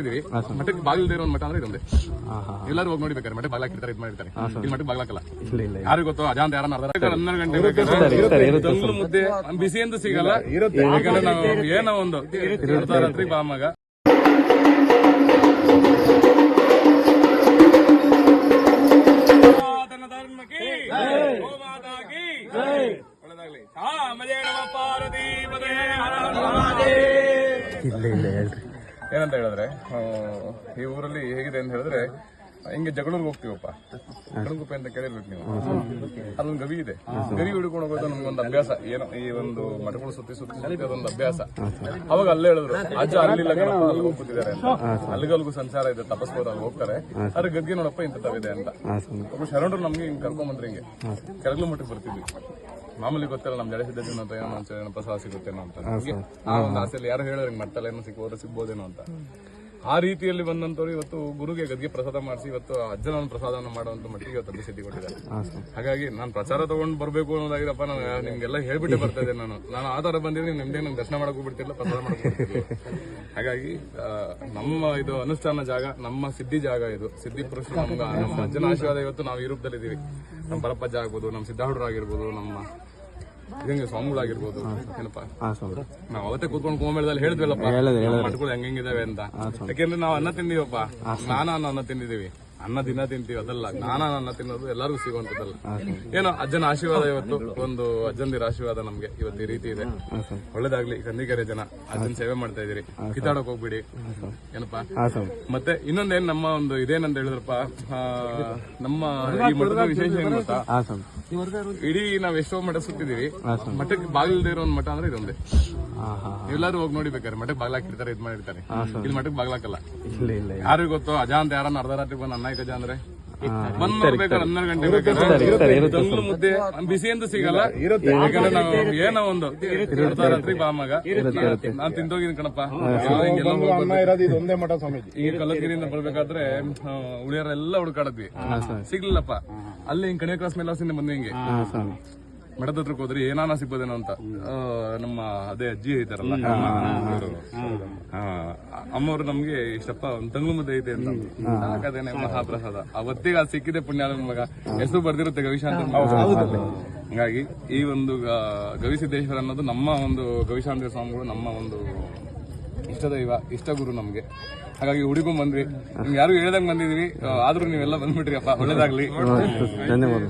ಸುತ್ತಿದೀವಿ ಮಠಕ್ಕೆ ಬಾಗಿಲ್ದೇ ಇರೋ ಮಠ ಅಂದ್ರೆ ಇದೊಂದೇ. ಎಲ್ಲರೂ ಹೋಗಿ ನೋಡಿಬೇಕಾರೆ ಮಠಕ್ಕೆ ಇರ್ತಾರೆ ಇದು ಮಾಡಿರ್ತಾರೆ. ಇಲ್ಲಿ ಮಠಕ್ಕೆ ಬಾಗ್ಲಾಕಲ್ಲ ಇಲ್ಲ ಇಲ್ಲ ಯಾರಿಗೂ ಗೊತ್ತು ಅಜಾಂತ ಯಾರನ್ನ ಅರ್ಧ ಹನ್ನೆರಡು ಗಂಟೆ ಮುದ್ದೆ. ಬಿಸಿ ಎಂದು ಸಿಗಲ್ಲ. ಯಾಕಂದ್ರೆ ನಾವು ಏನೋ ಒಂದು ರಾತ್ರಿ ಬಾ ಮಗ ಒಳ್ಳೆದಾಗ್ಲಿ. ಹಾ. ಇಲ್ಲ ಇಲ್ಲ ಹೇಳ್ರಿ. ಏನಂತ ಹೇಳಿದ್ರೆ ಈ ಊರಲ್ಲಿ ಹೇಗಿದೆ ಅಂತ ಹೇಳಿದ್ರೆ ಹಿಂಗೆ ಜಗಳೂರ್ಗೆ ಹೋಗ್ತೀವಪ್ಪ. ಕಣಗುಪ್ಪೆ ಅಂತ ಕೇಳಿರ್ಬೇಕು ನೀವು. ಅಲ್ಲೊಂದು ಗವಿ ಇದೆ. ಗವಿ ಹಿಡ್ಕೊಂಡು ಹೋಗೋದು ನಮ್ಗೊಂದು ಅಭ್ಯಾಸ. ಏನು ಈ ಒಂದು ಮಠಗಳು ಸುತ್ತಿ ಸುತ್ತಿ ಸುತ್ತಿ ಅದೊಂದು ಅಭ್ಯಾಸ. ಅವಾಗ ಅಲ್ಲೇ ಹೇಳಿದ್ರು ಅಜ್ಜ ಅಲ್ಲಿಲ್ಲ ಅಲ್ಲಿ ಹೋಗ್ಬಿಟ್ಟಿದ್ದಾರೆ ಅಂತ. ಅಲ್ಲಿಗಲ್ಗೂ ಸಂಚಾರ ಇದೆ ತಪಸ್ಬೋದು ಅಲ್ಲಿ ಹೋಗ್ತಾರೆ. ಅದ್ರ ಗದ್ಗೆ ನೋಡಪ್ಪ ಇಂಥ ತವಿದೆ ಅಂತ ಒಬ್ಬ ಶರಣರು ನಮ್ಗೆ ಹಿಂಗೆ ಕರ್ಕೊಂಡ್ ಹಿಂಗೆ. ಕೆಳಗ್ಲು ಮಟ್ಟಕ್ಕೆ ಬರ್ತಿದ್ವಿ. ಮಾಮೂಲಿ ಗೊತ್ತಿಲ್ಲ ನಮ್ ಜಡೆ ಸಿದ್ಧತೆ ಅಂತ ಏನೋ ಏನೋ ಪ್ರಸಾದ ಸಿಗುತ್ತೇನೋ ಅಂತ. ನಮ್ಗೆ ಆ ಒಂದು ಆಸೆಯಲ್ಲಿ ಯಾರು ಹೇಳೋರು ಮಟ್ಟಲ್ಲ ಏನೋ ಸಿಕ್ಕೋದ್ರೆ ಸಿಗ್ಬೋದೇನೋ ಅಂತ. ಆ ರೀತಿಯಲ್ಲಿ ಬಂದಂತವ್ರು ಇವತ್ತು ಗುರುಗೆ ಗದ್ಗೆ ಪ್ರಸಾದ ಮಾಡಿಸಿ ಇವತ್ತು ಅಜ್ಜನ ಪ್ರಸಾದವನ್ನು ಮಾಡುವಂತ ಮಟ್ಟಿಗೆ ಇವತ್ತು ಅಭಿ ಸಿದ್ಧಿ ಕೊಟ್ಟಿದ್ದಾರೆ ಹಾಗಾಗಿ ನಾನು ಪ್ರಚಾರ ತಗೊಂಡ್ ಬರ್ಬೇಕು ಅನ್ನೋದಾಗಿರಪ್ಪ ನಾನು ನಿಮ್ಗೆಲ್ಲ ಹೇಳ್ಬಿಟ್ಟೆ ಬರ್ತಾ ಇದ್ದೆ ನಾನು. ನಾನು ಆ ತರ ಬಂದಿದ್ದೀನಿ ನಿಮ್ದೇ ನಂಗೆ ದರ್ಶನ ಮಾಡಕ್ಕೂ ಬಿಡ್ತಿಲ್ಲ ಪ್ರಸಾದ ಮಾಡಕ್ ಹಾಗಾಗಿ ನಮ್ಮ ಇದು ಅನುಷ್ಠಾನ ಜಾಗ ನಮ್ಮ ಸಿದ್ಧಿ ಜಾಗ ಇದು. ಸಿದ್ಧಿ ಪುರುಷ ನಮ್ಗ ನಮ್ಮ ಅಜ್ಜನ ಆಶೀರ್ವಾದ ಇವತ್ತು ನಾವು ಈ ರೂಪದಲ್ಲಿ ಇದೀವಿ ನಮ್ಮ ಪರಪ್ಪಜ್ಜ ಆಗ್ಬೋದು ನಮ್ಮ ಸಿದ್ದಾಹುಡ್ರು ಆಗಿರ್ಬೋದು ನಮ್ಮ ಇದಂಗೆ ಸ್ವಾಮಿಗಳಾಗಿರ್ಬೋದು. ಏನಪ್ಪ? ನಾವ್ ಅವತ್ತೇ ಕೂತ್ಕೊಂಡು ಕೋಮೇಳದಲ್ಲಿ ಹೇಳಿದ್ವಲ್ಲಪ್ಪ. ಮಠಗಳು ಹೆಂಗಿದಾವೆ ಅಂತ. ಯಾಕೆಂದ್ರೆ ನಾವು ಅನ್ನ ತಿಂದೀವಪ್ಪ. ಸ್ನಾನ ಅನ್ನ ಅನ್ನ ತಿಂದಿದೀವಿ. ಅನ್ನ ದಿನ ತಿಂತೀವಿ ಅದಲ್ಲ. ಜ್ಞಾನ ಅನ್ನ ತಿನ್ನೋದು ಎಲ್ಲರಿಗೂ ಸಿಗುವಂತದ್ದಲ್ಲ ಏನೋ ಅಜ್ಜನ ಆಶೀರ್ವಾದ ಇವತ್ತು. ಒಂದು ಅಜ್ಜಂದಿರ ಆಶೀರ್ವಾದ ನಮ್ಗೆ ಇವತ್ತು ಈ ರೀತಿ ಇದೆ. ಒಳ್ಳೇದಾಗ್ಲಿ ಕಂದಿಕೆರೆ ಜನ. ಅಜ್ಜನ ಸೇವೆ ಮಾಡ್ತಾ ಇದೀರಿ ಕಿತ್ತಾಡಕ್ ಹೋಗ್ಬಿಡಿ. ಏನಪ್ಪಾ? ಮತ್ತೆ ಇನ್ನೊಂದೇನ್ ನಮ್ಮ ಒಂದು ಇದೇನಂತ ಹೇಳಿದ್ರಪ್ಪ? ನಮ್ಮ ಈ ಮಠದ ವಿಶೇಷ ಏನ್ ಗೊತ್ತಾ? ಇಡೀ ನಾವ್ ಎಷ್ಟೋ ಮಠ ಸುತ್ತಿದೀವಿ ಮಠಕ್ಕೆ ಬಾಗಿಲ್ದೇ ಇರೋ ಒಂದು ಮಠ ಅಂದ್ರೆ ಇದೊಂದೇ. ಎಲ್ಲಾರು ಹೋಗಿ ನೋಡಿಬೇಕಾರೆ ಮಠಕ್ಕೆ ಬಾಗ್ಲಾಕಿರ್ತಾರೆ ಇದ್ ಮಾಡಿರ್ತಾರೆ. ಇಲ್ಲಿ ಮಠಕ್ಕೆ ಬಾಗ್ಲಾಕಲ್ಲ ಯಾರಿಗೂ ಗೊತ್ತು ಅಜಾ ಅಂತ ಯಾರನ್ನ ಅರ್ಧ ರಾತ್ರಿ ಬಂದು ಅನ್ನ ಗಜ ಅಂದ್ರೆ? ಬಂದ್ ನೋಡ್ಬೇಕಾದ್ರೆ ಹನ್ನೆರಡು ಗಂಟೆ ಬೇಕಾದ್ರೆ ಮುದ್ದೆ ಬಿಸಿ ಎಂದು ಸಿಗಲ್ಲ. ಯಾಕಂದ್ರೆ ನಾವು ಏನೋ ಒಂದು ಅರ್ಧ ರಾತ್ರಿ ಬಾ ಮಗ ನಾನ್ ತಿಂದೋಗಿದ್ದೀನಿ ಕಣಪ್ಪ. ಇದೊಂದೇ ಮಠ ಸ್ವಾಮೀಜಿ. ಈಗ ಕಲ್ಲಗಿರಿಯಿಂದ ಬರ್ಬೇಕಾದ್ರೆ ಉಳಿಯರೆಲ್ಲ ಹುಡುಕಾಡದ್ವಿ. ಸಿಗ್ಲಿಲ್ಲಪ್ಪ. ಅಲ್ಲಿ ಹಿಂಗ್ ಕಣೆ ಕ್ರಾಸ್ ಮೇಲೆ ಹಾಸಿಂದ ಬಂದ ಹಿಂಗೆ. ಮಠದ ಹತ್ರಕ್ಕೆ ಹೋದ್ರೆ ಏನಾನ ಸಿಗ್ಬೋದೇನೋ ಅಂತ. ಆ, ನಮ್ಮ ಅದೇ ಅಜ್ಜಿ ಐತಾರಲ್ಲ ಅಮ್ಮವ್ರು ನಮ್ಗೆ ಇಷ್ಟಪ್ಪ ಒಂದ್ ತಂಗ್ಳು ಮುದ್ದೆ ಐತೆ ಅಂತ. ಮಹಾಪ್ರಸಾದ. ಅವತ್ತಿಗೆ ಅದು ಸಿಕ್ಕಿದೆ ಪುಣ್ಯ ಮಗ ಹೆಸರು ಬರ್ದಿರುತ್ತೆ ಗವಿಶಾಂತ ಹಂಗಾಗಿ ಈ ಒಂದು ಗ- ಗವಿಸಿದ್ದೇಶ್ವರ ಅನ್ನೋದು ನಮ್ಮ ಒಂದು ಗವಿಶಾಂತ ಸ್ವಾಮಿಗಳು ನಮ್ಮ ಒಂದು ಇಷ್ಟ ಇವ ಇಷ್ಟ ಗುರು ನಮ್ಗೆ. ಹಾಗಾಗಿ ಹುಡುಗು ಬಂದ್ವಿ. ನಿಮ್ಗೆ ಯಾರು ಹೇಳ್ದಂಗ್ ಬಂದಿದ್ವಿ ಆದ್ರೂ ನೀವೆಲ್ಲ ಬಂದ್ಬಿಟ್ರಿ ಅಪ್ಪ. ಒಳ್ಳೇದಾಗ್ಲಿ. ಧನ್ಯವಾದ.